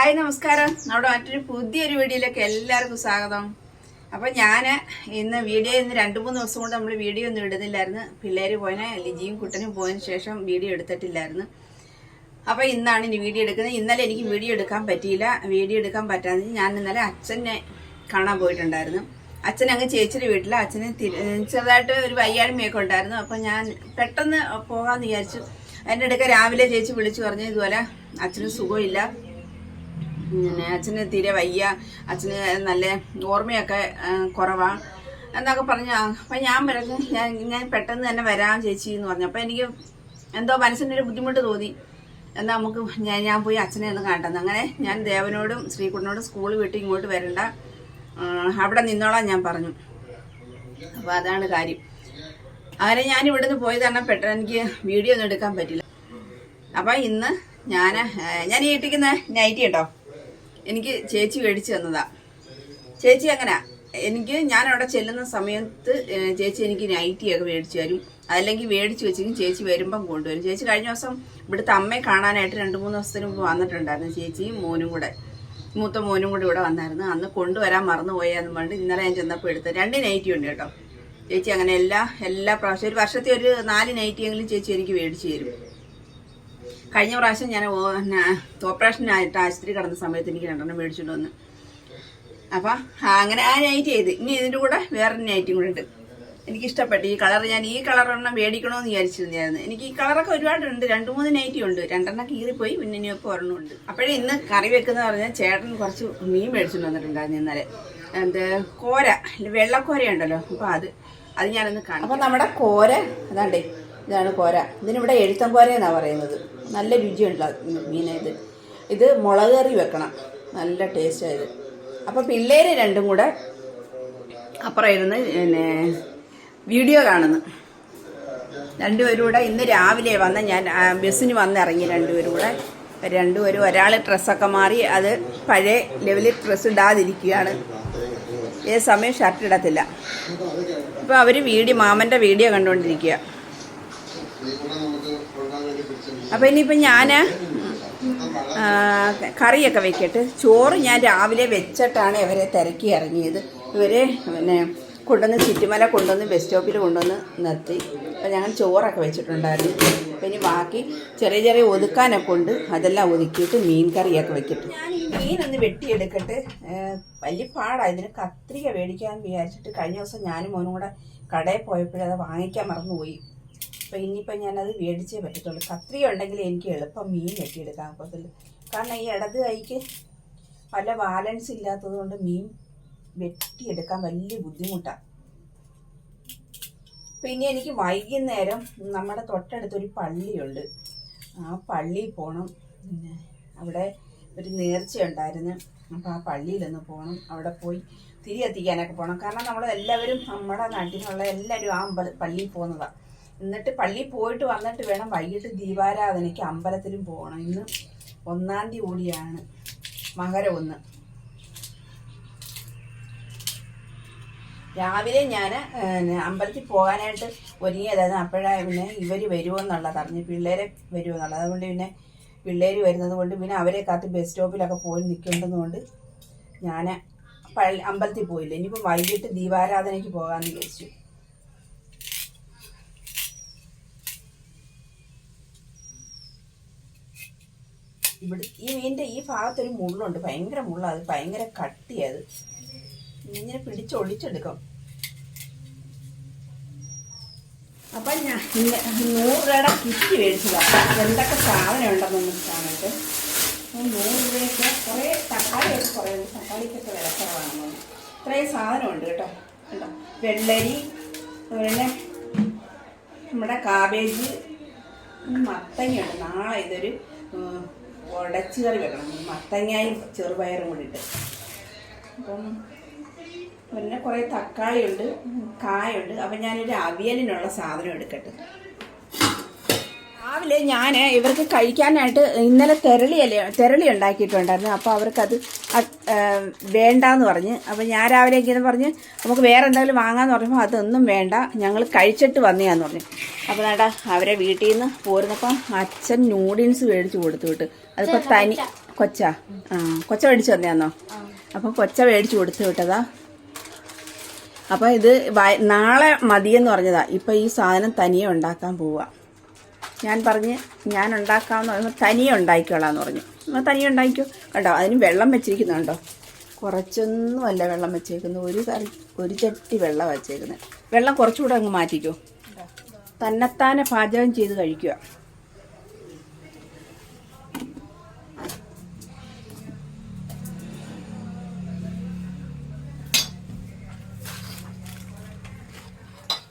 Hi നമസ്കാരം. നമ്മുടെ മറ്റൊരു പുതിയൊരു വീഡിയോയിലേക്ക് എല്ലാവർക്കും സ്വാഗതം. അപ്പം ഞാൻ ഇന്ന് വീഡിയോ ഇന്ന് രണ്ട് മൂന്ന് ദിവസം കൊണ്ട് നമ്മൾ വീഡിയോ ഒന്നും ഇടുന്നില്ലായിരുന്നു. പിള്ളേർ പോയതിനെ ലിജിയും കുട്ടനും പോയതിന് ശേഷം വീഡിയോ എടുത്തിട്ടില്ലായിരുന്നു. അപ്പോൾ ഇന്നാണ് ഇനി വീഡിയോ എടുക്കുന്നത്. ഇന്നലെ എനിക്ക് വീഡിയോ എടുക്കാൻ പറ്റിയില്ല. വീഡിയോ എടുക്കാൻ പറ്റാതെ ഞാൻ ഇന്നലെ അച്ഛനെ കാണാൻ പോയിട്ടുണ്ടായിരുന്നു. അച്ഛൻ അങ്ങ് ചേച്ചിയുടെ വീട്ടിൽ അച്ഛന് ചെറുതായിട്ട് ഒരു വയ്യാഴ്മയൊക്കെ ഉണ്ടായിരുന്നു. അപ്പോൾ ഞാൻ പെട്ടെന്ന് പോകാമെന്ന് വിചാരിച്ചു. എന്റെ അടുക്ക രാവിലെ ചേച്ചി വിളിച്ചു പറഞ്ഞു ഇതുപോലെ അച്ഛന് സുഖമില്ല. പിന്നെ അച്ഛന് തീരെ വയ്യ. അച്ഛന് നല്ല ഓർമ്മയൊക്കെ കുറവാണ് കുറവാ. എന്നൊക്കെ പറഞ്ഞു അപ്പം ഞാൻ പറഞ്ഞു ഞാൻ ഞാൻ പെട്ടെന്ന് തന്നെ വരാം ചേച്ചി എന്ന് പറഞ്ഞു. അപ്പം എനിക്ക് എന്തോ മനസ്സിനൊരു ബുദ്ധിമുട്ട് തോന്നി. എന്നാൽ നമുക്ക് ഞാൻ ഞാൻ പോയി അച്ഛനെ ഒന്ന് കാണട്ടെന്ന്. അങ്ങനെ ഞാൻ ദേവനോടും ശ്രീകുട്ടനോടും സ്കൂൾ വിട്ട് ഇങ്ങോട്ട് വരണ്ട. അവിടെ നിന്നോളാം ഞാൻ പറഞ്ഞു. അപ്പോൾ അതാണ് കാര്യം. അങ്ങനെ ഞാൻ ഇവിടുന്ന് പോയതാണ് പെട്ടെന്ന് എനിക്ക് വീഡിയോ ഒന്നും എടുക്കാൻ പറ്റില്ല. അപ്പം ഇന്ന് ഞാൻ ഞാൻ ഈ ഇട്ടിക്കുന്ന നൈറ്റി കേട്ടോ. എനിക്ക് ചേച്ചി മേടിച്ചു തന്നതാ. ചേച്ചി അങ്ങനെ. എനിക്ക് ഞാൻ അവിടെ ചെല്ലുന്ന സമയത്ത് ചേച്ചി എനിക്ക് നൈറ്റിയൊക്കെ മേടിച്ചു തരും. അതല്ലെങ്കിൽ മേടിച്ചു വെച്ചെങ്കിൽ ചേച്ചി വരുമ്പം കൊണ്ടുവരും. ചേച്ചി കഴിഞ്ഞ ദിവസം ഇവിടുത്തെ അമ്മയെ കാണാനായിട്ട് രണ്ട് മൂന്ന് ദിവസത്തിന് മുമ്പ് വന്നിട്ടുണ്ടായിരുന്നു ചേച്ചിയും മോനും കൂടെ. മൂത്ത മോനും കൂടെ ഇവിടെ വന്നായിരുന്നു. അന്ന് കൊണ്ടുവരാൻ മറന്നുപോയാന്ന് പറഞ്ഞിട്ട് ഇന്നലെ ഞാൻ ചെന്നപ്പോൾ എടുത്ത് രണ്ട് നൈറ്റി ഉണ്ട് കേട്ടോ. ചേച്ചി അങ്ങനെ എല്ലാ എല്ലാ പ്രാവശ്യം ഒരു വർഷത്തെ ഒരു നാല് നൈറ്റിയെങ്കിലും ചേച്ചി എനിക്ക് മേടിച്ചു തരും. കഴിഞ്ഞ പ്രാവശ്യം ഞാൻ ഓപ്പറേഷനായിട്ട് ആശുപത്രി കിടന്ന സമയത്ത് എനിക്ക് രണ്ടെണ്ണം മേടിച്ചിട്ട് വന്ന് അപ്പം അങ്ങനെ ആ നൈറ്റ് ചെയ്ത്. ഇനി ഇതിന്റെ കൂടെ വേറെ നൈറ്റും കൂടെ ഉണ്ട്. എനിക്കിഷ്ടപ്പെട്ടു. ഈ കളർ ഞാൻ ഈ കളർ ഒരെണ്ണം മേടിക്കണമെന്ന് വിചാരിച്ചിരുന്നായിരുന്നു എനിക്ക് ഈ കളറൊക്കെ ഒരുപാടുണ്ട്. രണ്ട് മൂന്ന് നൈറ്റി ഉണ്ട്. രണ്ടെണ്ണം കീറിപ്പോയി. പിന്നെ ഇനിയിപ്പോൾ ഒരെണ്ണം ഉണ്ട്. അപ്പോഴേ ഇന്ന് കറി വെക്കുന്നതെന്ന് പറഞ്ഞാൽ ചേട്ടൻ കുറച്ച് മീൻ മേടിച്ചിട്ട് വന്നിട്ടുണ്ടായിരുന്നു ഇന്നലെ. എന്ത്? കോര. വെള്ളക്കോര ഉണ്ടല്ലോ അപ്പോൾ അത് അത് ഞാനൊന്ന് കാണാം അപ്പോൾ നമ്മുടെ കോര അതാണ്ടേ ഇതാണ് കോര. ഇതിനിവിടെ എഴുത്തം കോര എന്നാണ് പറയുന്നത്. നല്ല രുചിയുള്ള മീന ഇത് മുളക് കറി വെക്കണം. നല്ല ടേസ്റ്റായത് അപ്പോൾ പിള്ളേർ രണ്ടും കൂടെ അപ്പുറം ഇരുന്ന് പിന്നെ വീഡിയോ കാണുന്നു. രണ്ടുപേരും കൂടെ ഇന്ന് രാവിലെ വന്ന് ഞാൻ ബസ്സിന് വന്നിറങ്ങി രണ്ടുപേരും കൂടെ. രണ്ടുപേരും ഒരാൾ ഡ്രസ്സൊക്കെ മാറി അത് പഴയ ലെവലിൽ ഡ്രസ്സ് ഇടാതിരിക്കുകയാണ്. ഏത് സമയം ഷർട്ട് ഇടത്തില്ല. ഇപ്പോൾ അവർ വീഡിയോ മാമന്റെ വീഡിയോ കണ്ടുകൊണ്ടിരിക്കുക. അപ്പോൾ ഇനിയിപ്പോൾ ഞാൻ കറിയൊക്കെ വെക്കട്ട്. ചോറ് ഞാൻ രാവിലെ വെച്ചിട്ടാണ് ഇവരെ തിരക്കി ഇറങ്ങിയത്. ഇവരെ പിന്നെ കൊണ്ടുവന്ന് ചുറ്റുമല കൊണ്ടുവന്ന് ബസ് സ്റ്റോപ്പിൽ കൊണ്ടുവന്ന് നിർത്തി. അപ്പോൾ ഞങ്ങൾ ചോറൊക്കെ വെച്ചിട്ടുണ്ടായിരുന്നു. അപ്പം ഇനി ബാക്കി ചെറിയ ചെറിയ ഒതുക്കാനൊക്കെ ഉണ്ട്. അതെല്ലാം ഒതുക്കിയിട്ട് മീൻ കറിയൊക്കെ വെക്കട്ടെ. ഞാൻ ഈ മീനൊന്ന് വെട്ടിയെടുക്കട്ട്. വലിയ പാടാണ് ഇതിന് കത്രിക മേടിക്കാൻ വിചാരിച്ചിട്ട് കഴിഞ്ഞ ദിവസം ഞാനും മോനും കൂടെ കടയിൽ പോയപ്പോഴത് വാങ്ങിക്കാൻ മറന്നുപോയി. അപ്പോൾ ഇനിയിപ്പോൾ ഞാനത് മേടിച്ചേ പറ്റത്തുള്ളൂ. കത്രിക ഉണ്ടെങ്കിൽ എനിക്ക് എളുപ്പം മീൻ വെട്ടിയെടുക്കാൻ ഒക്കത്തുള്ളൂ കാരണം ഈ ഇടത് കൈക്ക് പല ബാലൻസ് ഇല്ലാത്തത് കൊണ്ട് മീൻ വെട്ടിയെടുക്കാൻ വലിയ ബുദ്ധിമുട്ടാണ് പിന്നെ എനിക്ക് വൈകുന്നേരം നമ്മുടെ തൊട്ടടുത്തൊരു പള്ളിയുണ്ട്. ആ പള്ളിയിൽ പോകണം പിന്നെ അവിടെ ഒരു നേർച്ച ഉണ്ടായിരുന്നു. അപ്പോൾ ആ പള്ളിയിലൊന്ന് പോകണം അവിടെ പോയി തിരി എത്തിക്കാനൊക്കെ പോകണം കാരണം നമ്മൾ എല്ലാവരും നമ്മുടെ നാട്ടിലുള്ള എല്ലാവരും ആ പള്ളിയിൽ പോകുന്നതാണ് എന്നിട്ട് പള്ളി പോയിട്ട് വന്നിട്ട് വേണം വൈകിട്ട് ദീപാരാധനയ്ക്ക് അമ്പലത്തിലും പോകണം. ഇന്ന് ഒന്നാം തീയതി കൂടിയാണ് മകര ഒന്ന്. രാവിലെ ഞാൻ അമ്പലത്തിൽ പോകാനായിട്ട് ഒരുങ്ങിയതായിരുന്നു അപ്പോഴാണ് പിന്നെ ഇവർ വരുമെന്നുള്ളത് അറിഞ്ഞ് പിള്ളേരെ വരുമെന്നുള്ളത് അതുകൊണ്ട് പിന്നെ പിള്ളേർ വരുന്നത് കൊണ്ട് പിന്നെ അവരെ കാത്ത് ബസ് സ്റ്റോപ്പിലൊക്കെ പോയി നിൽക്കേണ്ടതുകൊണ്ട് ഞാൻ അമ്പലത്തിൽ പോയില്ല. ഇനിയിപ്പോൾ വൈകിട്ട് ദീപാരാധനയ്ക്ക് പോകാമെന്ന് വിചാരിച്ചു. ഇവിടെ ഈ മീനിന്റെ ഈ ഭാഗത്തൊരു മുള്ളുണ്ട്. ഭയങ്കര മുള്ളാണ് അത് ഭയങ്കര കട്ടിയത് ഇങ്ങനെ പിടിച്ചൊളിച്ചെടുക്കും അപ്പം ഞാൻ നൂറ് രൂപയുടെ കിറ്റ് മേടിച്ചതാണ് എന്തൊക്കെ സാധനം ഉണ്ടെന്ന് കാണട്ടെ. നൂറ് രൂപയ്ക്ക് കുറേ തക്കാളിയൊക്കെ കുറേ തക്കാളിക്കൊക്കെ വില കുറവാണെന്ന് ഇത്രയും സാധനമുണ്ട് കേട്ടോ. കേട്ടോ വെള്ളരി അതുപോലെ നമ്മുടെ കാബേജ് മത്തങ്ങയുണ്ട്. നാളെ ഇതൊരു ഉടച്ച് കറി വെക്കണം. മത്തങ്ങയും ചെറുപയറും കൂടി ഇട്ട്. അപ്പം പിന്നെ കുറേ തക്കാളിയുണ്ട് കായുണ്ട്. അപ്പം ഞാനൊരു അവിയലിനുള്ള സാധനം എടുക്കട്ടെ. രാവിലെ ഞാൻ ഇവർക്ക് കഴിക്കാനായിട്ട് ഇന്നലെ തെരളിയല്ലേ തെരളി ഉണ്ടാക്കിയിട്ടുണ്ടായിരുന്നു. അപ്പോൾ അവർക്കത് വേണ്ടാന്ന് പറഞ്ഞ്. അപ്പോൾ ഞാൻ രാവിലെ ഇങ്ങനെ പറഞ്ഞ് നമുക്ക് വേറെ എന്തെങ്കിലും വാങ്ങാമെന്ന് പറഞ്ഞപ്പോൾ അതൊന്നും വേണ്ട. ഞങ്ങൾ കഴിച്ചിട്ട് വന്നതാന്ന് പറഞ്ഞു. അപ്പോൾ നേടാ അവരെ വീട്ടിൽ നിന്ന് പോരുന്നപ്പം അച്ഛൻ നൂഡിൽസ് മേടിച്ച് കൊടുത്തു വിട്ട്. അതിപ്പോൾ തനി കൊച്ച. ആ കൊച്ച മേടിച്ച് തന്നെയാന്നോ അപ്പം കൊച്ച മേടിച്ച് കൊടുത്തു വിട്ടതാ. അപ്പം ഇത് നാളെ മതിയെന്ന് പറഞ്ഞതാ. ഇപ്പം ഈ സാധനം തനിയെ ഉണ്ടാക്കാൻ പോവുക ഞാൻ പറഞ്ഞ് ഞാൻ ഉണ്ടാക്കാമെന്ന് പറയുമ്പോൾ തനിയെ ഉണ്ടാക്കിക്കോളാന്ന് പറഞ്ഞു. എന്നാൽ തനിയെ ഉണ്ടാക്കിക്കോ. കണ്ടോ അതിന് വെള്ളം വെച്ചിരിക്കുന്നുണ്ടോ കുറച്ചൊന്നുമല്ല വെള്ളം വെച്ചേക്കുന്നത്. ഒരു കറി ഒരു ചട്ടി വെള്ളം വെച്ചേക്കുന്നത് വെള്ളം കുറച്ചുകൂടെ അങ്ങ് മാറ്റിക്കോ. തന്നെത്താനെ പാചകം ചെയ്ത് കഴിക്കുക.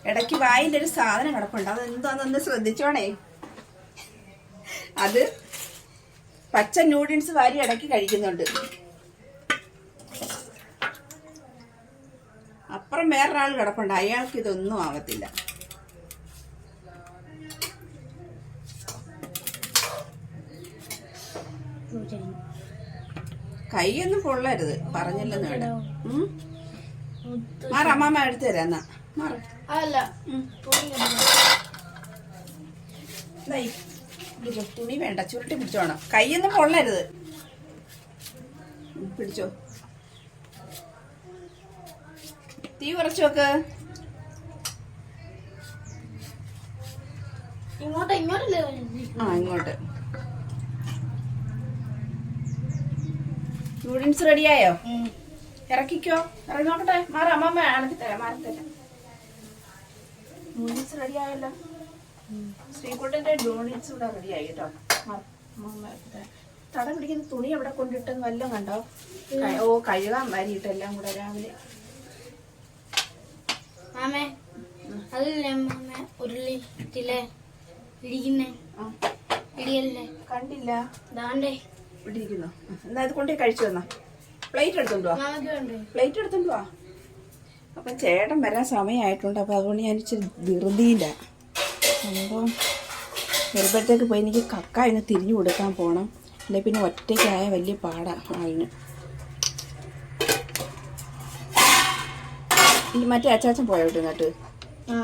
ഇടയ്ക്ക് വായിൽ ഒരു സാധനം കിടപ്പുണ്ട്. അത് എന്താണെന്നൊന്ന് ശ്രദ്ധിച്ചോണേ. അത് പച്ച നൂഡിൽസ് വാരി ഇടയ്ക്ക് കഴിക്കുന്നുണ്ട്. അപ്പുറം വേറൊരാൾ കിടപ്പുണ്ട്. അയാൾക്ക് ഇതൊന്നും ആവത്തില്ല. കൈയൊന്നും പൊള്ളരുത്. പറഞ്ഞില്ലെന്ന് വേണം ഉം? മാറ അമ്മാമ്മ എടുത്തു തരാം എന്നാ. മാറ. അല്ല. ദേ, ഇത് തുണി വേണ്ട. ചുരുട്ടി പിടിച്ചോണം കൈയൊന്നും പൊള്ളരുത്. പിടിച്ചോ. തീ കുറച്ചു വെക്ക്. ഇങ്ങോട്ട് ഇങ്ങോട്ടല്ലേ ആ ഇങ്ങോട്ട്. നൂഡിൽസ് റെഡിയായോ ഇറക്കിക്കോ. ഇറങ്ങി നോക്കട്ടെ. മാറ. അമ്മമ്മ അണക്കി തരാം. മാറി തരാം. നൂഡിൽസ് റെഡിയായല്ലോ ശ്രീകുട്ടന്റെ ഡോണിറ്റ്സ് ഇവിടെ റെഡിയായി കേട്ടോ. തടം പിടിക്കുന്ന തുണി എവിടെ കൊണ്ടിട്ടെന്ന് വല്ലതും കണ്ടോ? ഓ കഴുകാൻ വാരിയിട്ട് എല്ലാം കൂടെ രാവിലെ. മാമേ അതല്ലേ മാമേ ഉരുളി ഇട്ടില്ലേ? ഇടിക്കുന്നേ? ആ. ഇടിയല്ലേ? കണ്ടില്ല. ദാണ്ടേ ഇവിടെ ഇരിക്കുന്നു എന്നാ ഇത് കൊണ്ടേ കഴിച്ചു തന്നാ പ്ലേറ്റ് എടുത്തോണ്ട് വാ മാമയ്ക്ക് വേണ്ടേ? പ്ലേറ്റ് എടുത്തോണ്ട് വാ അപ്പം ചേട്ടൻ വരാൻ സമയമായിട്ടുണ്ട്. അപ്പം അതുകൊണ്ട് ഞാൻ ഇച്ചിരി ധൃതിയില്ല സംഭവം വരുമ്പോഴത്തേക്ക് പോയി എനിക്ക് കക്ക അതിന് തിരിഞ്ഞു കൊടുക്കാൻ പോകണം അല്ലെ പിന്നെ ഒറ്റയ്ക്കായ വലിയ പാടാണ് ആളിന് ഈ മറ്റേ അച്ചാച്ചൻ പോയോട്ട് ആ.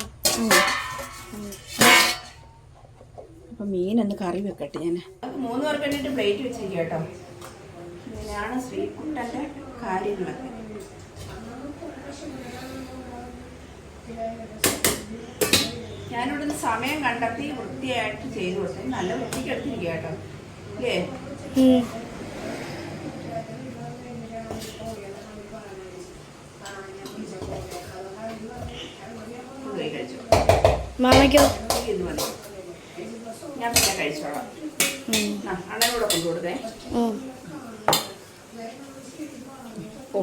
അപ്പം മീനൊന്ന് കറി വെക്കട്ടെ ഞാൻ. മൂന്ന് പേർക്ക് വേണ്ടിയിട്ട് പ്ലേറ്റ് വെച്ചിരിക്കുക കേട്ടോ. ഇങ്ങനെയാണ് ശ്രീകുട്ടന്റെ കാര്യങ്ങളൊക്കെ. ഞാനിവിടുന്ന് സമയം കണ്ടെത്തി വൃത്തിയായിട്ട് ചെയ്തു കൊടുത്തു. നല്ല വൃത്തിക്ക് എടുത്തിരിക്കുക കേട്ടോ. അല്ലേ മാമയ്ക്കോ? ഇത് മതി ഞാൻ പിന്നെ കഴിച്ചോളാം. അണ്ണനൂടെ കൊണ്ടു കൊടുക്കേ ഓ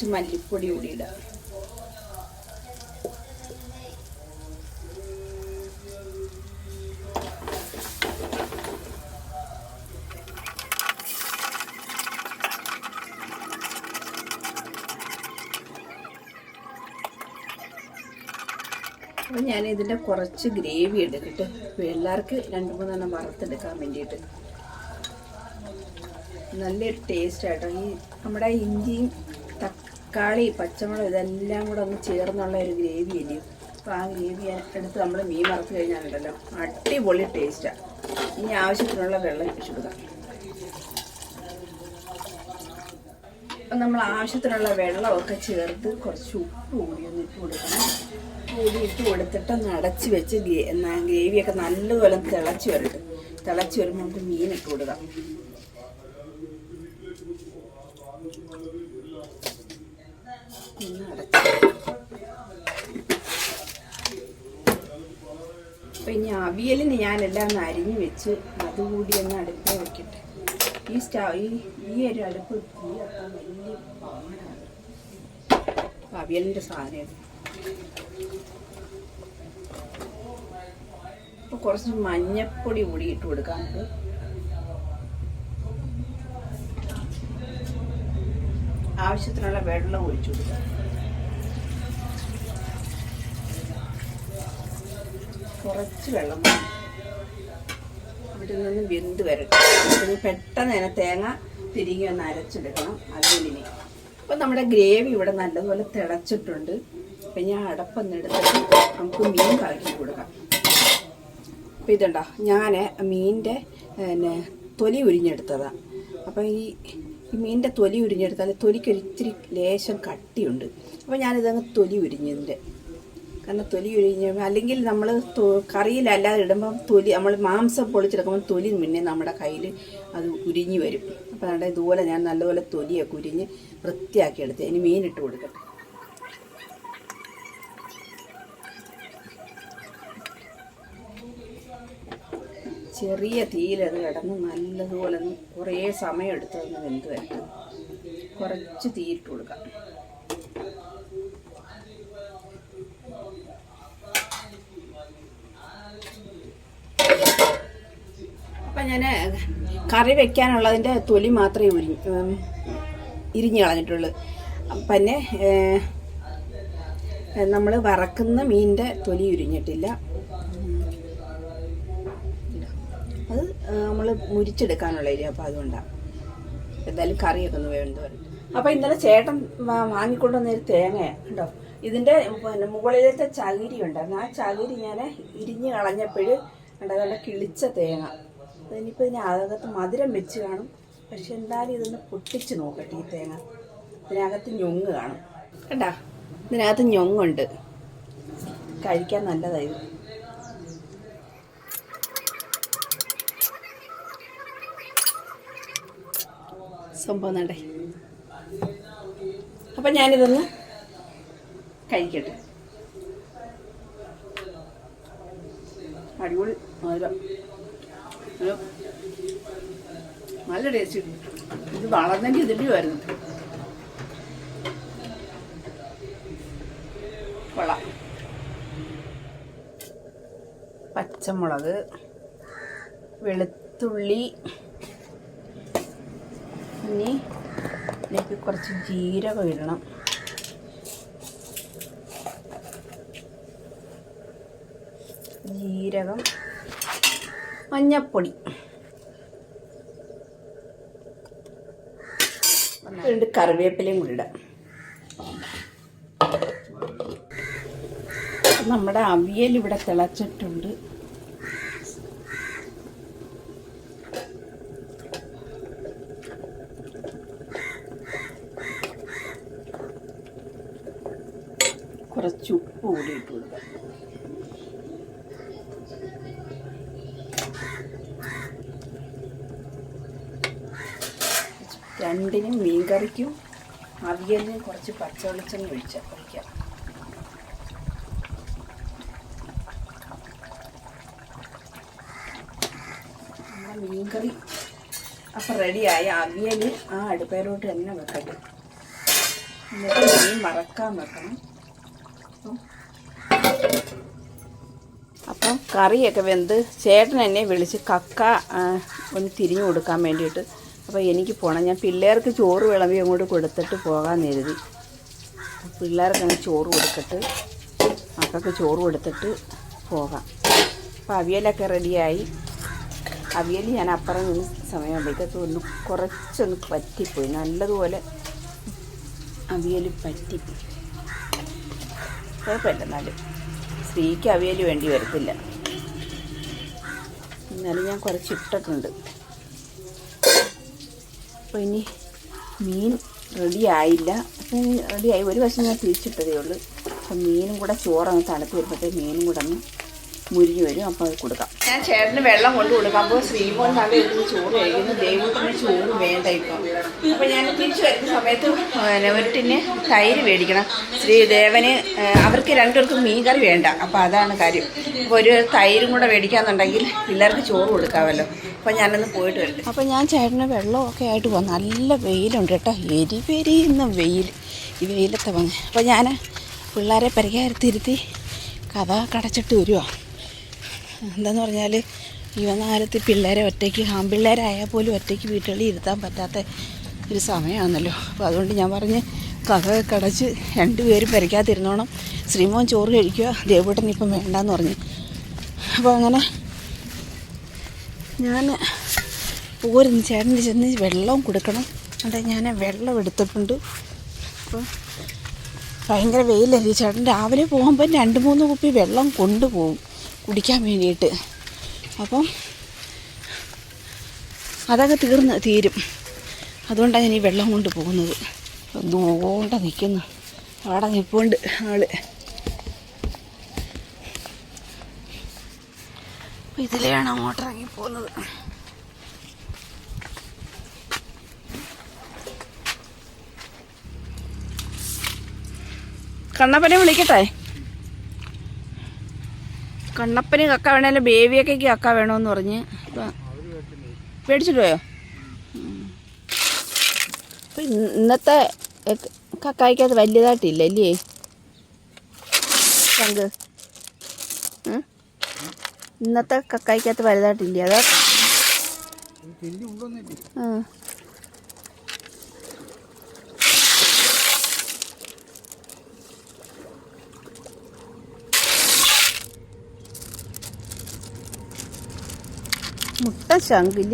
കുറച്ച് മല്ലിപ്പൊടി കൂടി ഇടാം. അപ്പോൾ ഞാൻ ഇതിന്റെ കുറച്ച് ഗ്രേവി എടുക്കട്ടെ പിള്ളേർക്ക് രണ്ട് മൂന്നെണ്ണം വറുത്തെടുക്കാൻ വേണ്ടിയിട്ട്. നല്ലൊരു ടേസ്റ്റ് ആയിട്ടോ ഈ നമ്മുടെ ഇഞ്ചിയും തക്കാളി പച്ചമുളക് ഇതെല്ലാം കൂടെ ഒന്ന് ചേർന്നുള്ള ഒരു ഗ്രേവി അല്ലേ? അപ്പോൾ ആ ഗ്രേവി എടുത്ത് നമ്മൾ മീൻ വറുത്ത് കഴിഞ്ഞാലുണ്ടല്ലോ അടിപൊളി ടേസ്റ്റാണ് ഇനി ആവശ്യത്തിനുള്ള വെള്ളം ഒഴിച്ചു കൊടുക്കാം. അപ്പം നമ്മൾ ആവശ്യത്തിനുള്ള വെള്ളമൊക്കെ ചേർത്ത് കുറച്ച് ഉപ്പ് കൂടി ഒന്ന് ഇട്ട് കൊടുക്കണം. കൂടി ഇട്ട് കൊടുത്തിട്ട് ഒന്ന് അടച്ച് വെച്ച് ഗ്രേവിയൊക്കെ നല്ലപോലെ തിളച്ച് വരട്ടെ. തിളച്ച് വരുമ്പോൾ നമുക്ക് മീൻ ഇട്ട് കൊടുക്കാം. അപ്പം ഇനി അവിയലിന് ഞാനെല്ലാം അരിഞ്ഞ് വെച്ച് അതുകൂടി ഒന്ന് അടുപ്പിൽ വെക്കട്ടെ. ഈ സ്റ്റാ ഈ ഈ ഒരു അടുപ്പ് തീ വലിയ പാടാണ്. അവിയലിന്റെ സാധനം കുറച്ച് മഞ്ഞപ്പൊടി കൂടി ഇട്ട് കൊടുക്കാനുണ്ട് ആവശ്യത്തിനുള്ള വെള്ളം ഒഴിച്ചു കൊടുക്കുക. കുറച്ച് വെള്ളം അവിടെ നിന്ന് വെന്ത് വരട്ടെ. പെട്ടെന്ന് തന്നെ തേങ്ങ തിരികെ ഒന്ന് അരച്ചെടുക്കണം. അതിനെ അപ്പം നമ്മുടെ ഗ്രേവി ഇവിടെ നല്ലതുപോലെ തിളച്ചിട്ടുണ്ട്. അപ്പം ഞാൻ അടപ്പൊന്ന് എടുത്തിട്ട് നമുക്ക് മീൻ കറക്കി കൊടുക്കാം. അപ്പം ഇതുണ്ടോ? ഞാൻ മീനിന്റെ പിന്നെ തൊലി ഉരിഞ്ഞെടുത്തതാണ് അപ്പം ഈ ഈ മീനിന്റെ തൊലി ഉരിഞ്ഞെടുത്താൽ തൊലിക്ക് ഒരിത്തിരി ലേശം കട്ടിയുണ്ട്. അപ്പോൾ ഞാനിതങ്ങ് തൊലി ഉരിഞ്ഞതിന്റെ കാരണം തൊലി ഉരിഞ്ഞ് അല്ലെങ്കിൽ നമ്മൾ കറിയിലല്ലാതെ ഇടുമ്പം തൊലി നമ്മൾ മാംസം പൊളിച്ചെടുക്കുമ്പോൾ തൊലി മുന്നേ നമ്മുടെ കയ്യിൽ അത് ഉരിഞ്ഞു വരും. അപ്പോൾ അതുകൊണ്ട് ഇതുപോലെ ഞാൻ നല്ലപോലെ തൊലിയൊക്കെ ഉരിഞ്ഞ് വൃത്തിയാക്കി എടുത്ത് ഇനി മീനിട്ട് കൊടുക്കട്ടെ. ചെറിയ തീയിലത് കിടന്ന് നല്ലതുപോലെ കുറേ സമയം എടുത്തതൊന്ന് വെന്ത് വരട്ടെ കുറച്ച് തീയിട്ട് കൊടുക്കാം. അപ്പം ഞാൻ കറി വെക്കാനുള്ളതിന്റെ തൊലി മാത്രമേ ഉരി ഇരിഞ്ഞ് കളഞ്ഞിട്ടുള്ളൂ. പിന്നെ നമ്മൾ വറക്കുന്ന മീനിന്റെ തൊലി ഉരിഞ്ഞിട്ടില്ല അത് നമ്മൾ മുരിച്ചെടുക്കാനുള്ള ഏരിയ അപ്പോൾ അതുകൊണ്ടാണ് എന്തായാലും കറിയൊക്കെ ഒന്ന് വേണ്ട വരും അപ്പോൾ ഇന്നലെ ചേട്ടൻ വാങ്ങിക്കൊണ്ടുവന്നൊരു വാങ്ങിക്കൊണ്ട് വന്നൊരു തേങ്ങയാണ് കേട്ടോ ഇതിന്റെ പിന്നെ മുകളിലത്തെ ചകിരി ഉണ്ടായിരുന്നു. ആ ചകിരി ഞാൻ ഇരിഞ്ഞ് കളഞ്ഞപ്പോഴും കണ്ടോ നല്ല കിളിച്ച തേങ്ങ. അതിനിപ്പോൾ ഇതിന് അകത്ത് മധുരം വെച്ച് കാണും. പക്ഷെ എന്തായാലും ഇതൊന്ന് പൊട്ടിച്ച് നോക്കട്ടെ ഈ തേങ്ങ. ഇതിനകത്ത് ഞൊങ്ങ് കാണും. കണ്ടാ? ഇതിനകത്ത് ഞൊങ്ങുണ്ട്. കഴിക്കാൻ നല്ലതായത് സംഭവം നടേ. അപ്പം ഞാനിതൊന്ന് കഴിക്കട്ടെ. അടിപൊളി മധുരം നല്ല ടേസ്റ്റ് ഇത് വളർന്നെങ്കിൽ ഇതിലുമായിരുന്നു കൊള്ളാം. പച്ചമുളക് വെളുത്തുള്ളി ഇനി ഇതിലേക്ക് കുറച്ച് ജീരകം ഇടണം. ജീരകം മഞ്ഞപ്പൊടി. രണ്ട് കറിവേപ്പിലയും കൂടി ഇടാം. നമ്മുടെ അവിയൽ ഇവിടെ തിളച്ചിട്ടുണ്ട് കുറച്ച് ഉപ്പ് കൂടി ഇട്ട് കൊടുക്കാം രണ്ടിനും മീൻകറിക്കും അവിയലിനും കുറച്ച് പച്ചവെളിച്ചെണ്ണ ഒഴിച്ച ഒഴിക്കാം മീൻകറി അപ്പം റെഡിയായി അവിയൽ ആ അടുപ്പേരോട്ട് തന്നെ വെക്കട്ടെ. എന്നിട്ട് മീൻ മറക്കാൻ വെക്കണം. അപ്പം കറിയൊക്കെ വെന്ത് ചേട്ടൻ എന്നെ വിളിച്ച് കക്ക ഒന്ന് തിരിഞ്ഞു കൊടുക്കാൻ വേണ്ടിയിട്ട്. അപ്പോൾ എനിക്ക് പോകണം ഞാൻ പിള്ളേർക്ക് ചോറ് വിളമ്പി അങ്ങോട്ട് കൊടുത്തിട്ട് പോകാൻ എഴുതി അങ്ങനെ ചോറ് കൊടുത്തിട്ട് മക്കൾക്ക് ചോറ് കൊടുത്തിട്ട് പോകാം. അപ്പോൾ അവിയലൊക്കെ റെഡിയായി. അവിയൽ ഞാൻ അപ്പുറം നിന്ന് സമയമാകുമ്പോഴത്തേക്ക് ഒന്ന് കുറച്ചൊന്ന് പറ്റിപ്പോയി. നല്ലതുപോലെ അവിയൽ പറ്റി കുഴപ്പമില്ല എന്നാലും സ്ത്രീക്ക് അവിയൽ വേണ്ടി വരത്തില്ല. എന്നാലും ഞാൻ കുറച്ച് ഇട്ടിട്ടുണ്ട് അപ്പോൾ ഇനി മീൻ റെഡി ആയില്ല. അപ്പം റെഡിയായി ഒരു വശം ഞാൻ തിരിച്ചിട്ടതേ ഉള്ളൂ. അപ്പം മീനും കൂടെ ചോറൊന്ന് തണുത്ത് വരുമ്പോഴത്തേക്ക് മീനും കൂടെ ഒന്ന് മുരിഞ്ഞ് വരും. അപ്പോൾ അത് കൊടുക്കാം. ഞാൻ ചേട്ടന് വെള്ളം കൊണ്ട് കൊടുക്കാം. അപ്പോൾ ശ്രീമോൻ നല്ല ഇരുന്ന് ചോറ് കഴിക്കുന്നു. ദൈവത്തിന് ചോറ് വേണ്ട ഇപ്പം. അപ്പം ഞാൻ തിരിച്ചു വരുന്ന സമയത്ത് ടിന്ന് തൈര് മേടിക്കണം. ശ്രീദേവന് അവർക്ക് രണ്ടുപേർക്കും മീൻ കറി വേണ്ട. അപ്പോൾ അതാണ് കാര്യം. അപ്പോൾ ഒരു തൈരും കൂടെ മേടിക്കാന്നുണ്ടെങ്കിൽ പിള്ളേർക്ക് ചോറ് കൊടുക്കാമല്ലോ. അപ്പോൾ ഞാനൊന്ന് പോയിട്ട് വരട്ടെ. അപ്പോൾ ഞാൻ ചേട്ടന് വെള്ളമൊക്കെ ആയിട്ട് പോകാം നല്ല വെയിലുണ്ട് കേട്ടോ. എരിവെരിയുന്ന വെയിൽ ഈ വെയിലത്തെ വന്ന് അപ്പോൾ ഞാൻ പിള്ളേരെ പരിഹാരത്തിരുത്തി കഥ കടച്ചിട്ട് വരുവാ. എന്താന്ന് പറഞ്ഞാൽ വന്ന പിള്ളേരെ ഒറ്റയ്ക്ക് ആൺപിള്ളേരായാൽ പോലും ഒറ്റയ്ക്ക് വീട്ടുകളിൽ ഇരുത്താൻ പറ്റാത്ത ഒരു സമയമാണല്ലോ അപ്പോൾ അതുകൊണ്ട് ഞാൻ പറഞ്ഞ് കഥയൊക്കെ കടച്ച് രണ്ടുപേരും പെരയ്ക്കാതിരുന്നോണം ശ്രീമോൻ ചോറ് കഴിക്കുക ദേവൂട്ടൻ ഇപ്പം വേണ്ടാന്ന് പറഞ്ഞു. അപ്പോൾ അങ്ങനെ ഞാൻ പോരുന്ന്. ചേട്ടന് ചെന്ന് വെള്ളവും കൊടുക്കണം. അവിടെ ഞാൻ വെള്ളം എടുത്തിട്ടുണ്ട്. അപ്പോൾ ഭയങ്കര വെയിലല്ലേ? ചേട്ടൻ രാവിലെ പോകുമ്പോൾ രണ്ട് മൂന്ന് കുപ്പി വെള്ളം കൊണ്ടുപോകും. കുടിക്കാൻ വേണ്ടിയിട്ട്. അപ്പം അതൊക്കെ തീർന്ന് തീരും. അതുകൊണ്ടാണ് ഞാൻ ഈ വെള്ളം കൊണ്ട് പോകുന്നത്. നോണ്ട നിൽക്കുന്നു. അവിടെ നിൽപ്പുണ്ട് ആൾ. അപ്പോൾ ഇതിലെയാണ് അങ്ങോട്ട് ഇറങ്ങി പോകുന്നത്. കണ്ണപ്പനെ വിളിക്കട്ടെ? കണ്ണപ്പന് കക്ക വേണമല്ലോ ബേബിയൊക്കെ കക്ക വേണമെന്ന് പറഞ്ഞ് മേടിച്ചിട്ട് പോയോ അപ്പം ഇന്നത്തെ കക്കായ്ക്കകത്ത് വലിയതായിട്ടില്ല അല്ലേ? പങ്ക് ഉം? ഇന്നത്തെ കക്കായ്ക്കകത്ത് വലുതായിട്ടില്ല. അതാ ആ. മുട്ട ശങ്കിൽ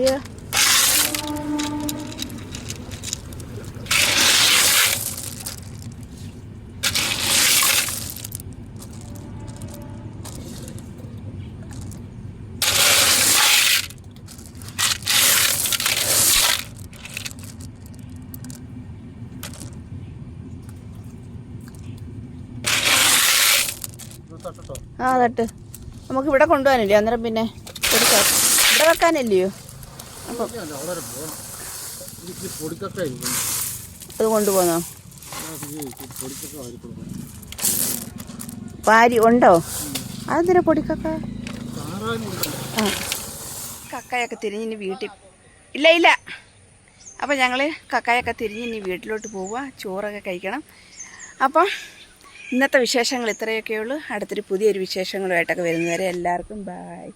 ആ തട്ട്. നമുക്ക് ഇവിടെ കൊണ്ടുപോകാനില്ലേ? അന്നേരം പിന്നെ കൊടുക്കാം ഇവിടെ വെക്കാനല്ലയോ? അപ്പം അത് കൊണ്ടുപോന്നോ? പാരി ഉണ്ടോ? അതെന്തിനാ പൊടിക്കക്ക? ആ. കക്കയൊക്കെ തിരിഞ്ഞിനി വീട്ടിൽ ഇല്ല ഇല്ല. അപ്പം ഞങ്ങൾ കക്കായൊക്കെ തിരിഞ്ഞിനി വീട്ടിലോട്ട് പോവുക. ചോറൊക്കെ കഴിക്കണം. അപ്പം ഇന്നത്തെ വിശേഷങ്ങൾ ഇത്രയൊക്കെയുള്ളൂ. അടുത്തൊരു പുതിയൊരു വിശേഷങ്ങളുമായിട്ടൊക്കെ വരുന്നവരെ എല്ലാവർക്കും ബായ്